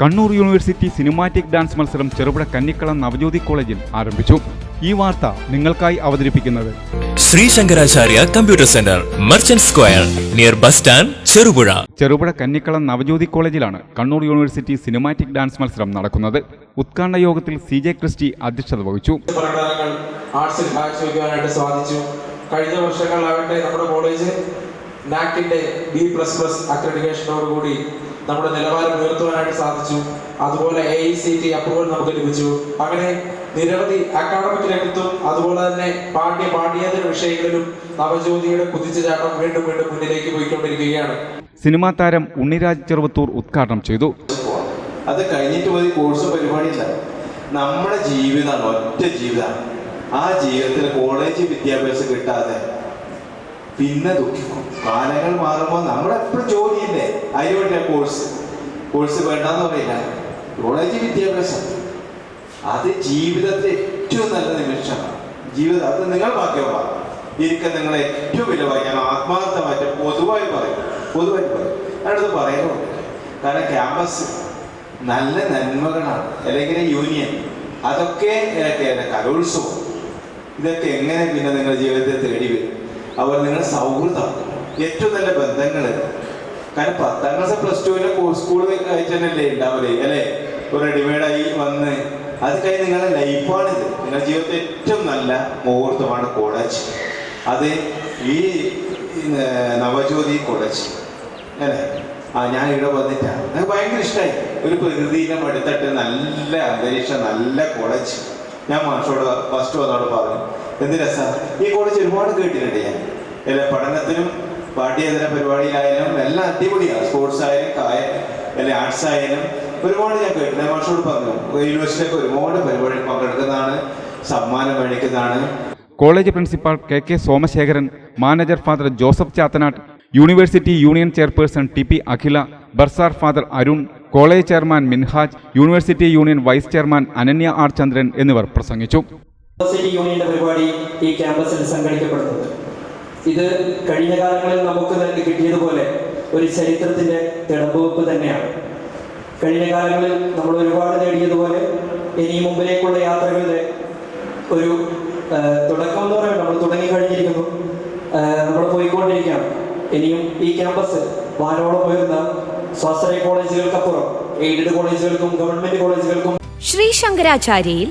Kannur university cinematic dance മത്സരം ചെറുപുഴ കന്നിക്കളം നവജ്യോതി കോളേജിൽ ആരംഭിച്ചു. ഈ വാർത്ത നിങ്ങൾക്കായി അവതരിപ്പിക്കുന്നത്. Shri Shankaracharya computer centre merchant square near bus stand Cherupuzha. Cherupuzha Kannikkalam Navajyothi കോളേജിലാണ് കണ്ണൂർ യൂണിവേഴ്സിറ്റി സിനിമാറ്റിക് ഡാൻസ് മത്സരം നടക്കുന്നത്. ഉദ്ഘാടന യോഗത്തിൽ സി ജെ ക്രിസ്റ്റി അധ്യക്ഷത വഹിച്ചു. സാധിച്ചു കഴിഞ്ഞ വർഷങ്ങളിലാവട്ടെ നമ്മുടെ കോളേജ് നാക്കിന്റെ ബി പ്ലസ് പ്ലസ് അക്രഡിറ്റേഷനോടുകൂടി നമ്മുടെ നിലവാരം ഉയർത്തുവാനായിട്ട് സാധിച്ചു. അതുപോലെ A I C T approval നമുക്ക് ലഭിച്ചു. അങ്ങനെ നിരവധി അക്കാഡമിക് രംഗത്തും അതുപോലെ തന്നെ പാഠ്യ പാഠ്യേതര വിഷയങ്ങളിലും നവജ്യോതിയുടെ കുതിച്ചുചാട്ടം വീണ്ടും വീണ്ടും മുന്നിലേക്ക് പോയിക്കൊണ്ടിരിക്കുകയാണ്. സിനിമാ താരം ഉണ്ണിരാജ് ചെറുവത്തൂർ ഉദ്ഘാടനം ചെയ്തു. അത് കഴിഞ്ഞിട്ട് പോയി കോഴ്സ് പരിപാടിയില്ല നമ്മുടെ ജീവിതമാണ് ഒറ്റ ജീവിതമാണ്. ആ ജീവിതത്തിൽ കോളേജ് വിദ്യാഭ്യാസം കിട്ടാതെ പിന്നെ ദുഃഖിക്കും. കാലങ്ങൾ മാറുമ്പോൾ നമ്മളെപ്പോഴും ജോലിയില്ലേ? അതിന് വേണ്ടിയ കോഴ്സ് കോഴ്സ് വേണ്ടെന്ന് പറയില്ല. കോളേജ് വിദ്യാഭ്യാസം. അത് ജീവിതത്തിലെ ഏറ്റവും നല്ല നിമിഷമാണ്. ജീവിതം അത് നിങ്ങൾ ഭാഗ്യമാണ് ഇരിക്കാൻ നിങ്ങൾ ഏറ്റവും വിലവായി ഞാൻ ആത്മാർത്ഥമായിട്ട് പൊതുവായി പറയും. പൊതുവായി പറയും. ഞാനത് പറയുന്നുണ്ട്. കാരണം ക്യാമ്പസ് നല്ല നന്മകളാണ്. അല്ലെങ്കിൽ യൂണിയൻ അതൊക്കെ കലോത്സവം. ഇതൊക്കെ എങ്ങനെ പിന്നെ നിങ്ങളുടെ ജീവിതത്തെ തേടി വരും? അവർ നിങ്ങളുടെ സൗഹൃദം. ഏറ്റവും നല്ല ബന്ധങ്ങൾ കാരണം പത്താം ക്ലാസ് പ്ലസ് ടുവിന്റെ സ്കൂൾ തന്നെയല്ലേ ഉണ്ടാവില്ലേ അല്ലേ? ഒരു റെഡിമെയ്ഡായി വന്ന്. അത് കഴിഞ്ഞ് നിങ്ങളുടെ ലൈഫാണിത് നിങ്ങളുടെ ജീവിതത്തിൽ ഏറ്റവും നല്ല മുഹൂർത്തമാണ് കോളേജ് അത് ഈ നവജ്യോതി കോളേജ് അല്ലേ? ആ ഞാൻ ഇവിടെ വന്നിട്ടാണ് എനിക്ക് ഭയങ്കര ഇഷ്ടമായി ഒരു പ്രകൃതിയിലും അടുത്തിട്ട് നല്ല അന്തരീക്ഷം നല്ല കോളേജ് ഞാൻ മാഷോട് ഫസ്റ്റ് വന്നോട് പറഞ്ഞു എന്ത് രസം? ഈ കോളേജ് ഒരുപാട് കേട്ടിട്ടുണ്ട് ഞാൻ. അല്ലെ പഠനത്തിനും പാഠ്യേതര പരിപാടിയിലായാലും എല്ലാം അടിപൊളിയാണ് സ്പോർട്സ് ആയാലും കായ അല്ലെ ആർട്സ് ആയാലും ഒരുപാട് ഞാൻ കേട്ടു ഞാൻ മാഷോട് പറഞ്ഞു യൂണിവേഴ്സിറ്റിയൊക്കെ ഒരുപാട് പരിപാടി പങ്കെടുക്കുന്നതാണ് സമ്മാനം മേടിക്കുന്നതാണ്. College principal K K Somasekharan manager father Joseph Chathanattu university union chairperson T P Akhila bursar father Arun college chairman Minhaj university union vice chairman Ananya R Chandran എന്നിവർ പ്രസംഗിച്ചു. യൂണിവേഴ്സിറ്റി യൂണിയന്റെ പരിപാടി ഈ ക്യാമ്പസിൽ സംഘടിക്കപ്പെടുന്നത്. ഇത് കഴിഞ്ഞ കാലങ്ങളിൽ നമുക്ക് കിട്ടിയതുപോലെ ഒരു ചരിത്രത്തിന്റെ തിടമ്പുവെപ്പ് തന്നെയാണ്. കഴിഞ്ഞ കാലങ്ങളിൽ നമ്മൾ ഒരുപാട് നേടിയതുപോലെ ഇനി മുമ്പിലേക്കുള്ള യാത്രകളുടെ ഒരു തുടക്കം എന്ന് പറയുന്നത് നമ്മൾ തുടങ്ങി കഴിഞ്ഞിരിക്കുന്നു നമ്മൾ പോയിക്കൊണ്ടിരിക്കുകയാണ്. ഇനിയും ഈ ക്യാമ്പസ് വാനോളം ഉയർന്ന സ്വാശ്രയ കോളേജുകൾക്കപ്പുറം എയ്ഡഡ് കോളേജുകൾക്കും ഗവൺമെന്റ് കോളേജുകൾക്കും ശ്രീ ശങ്കരാചാര്യയിൽ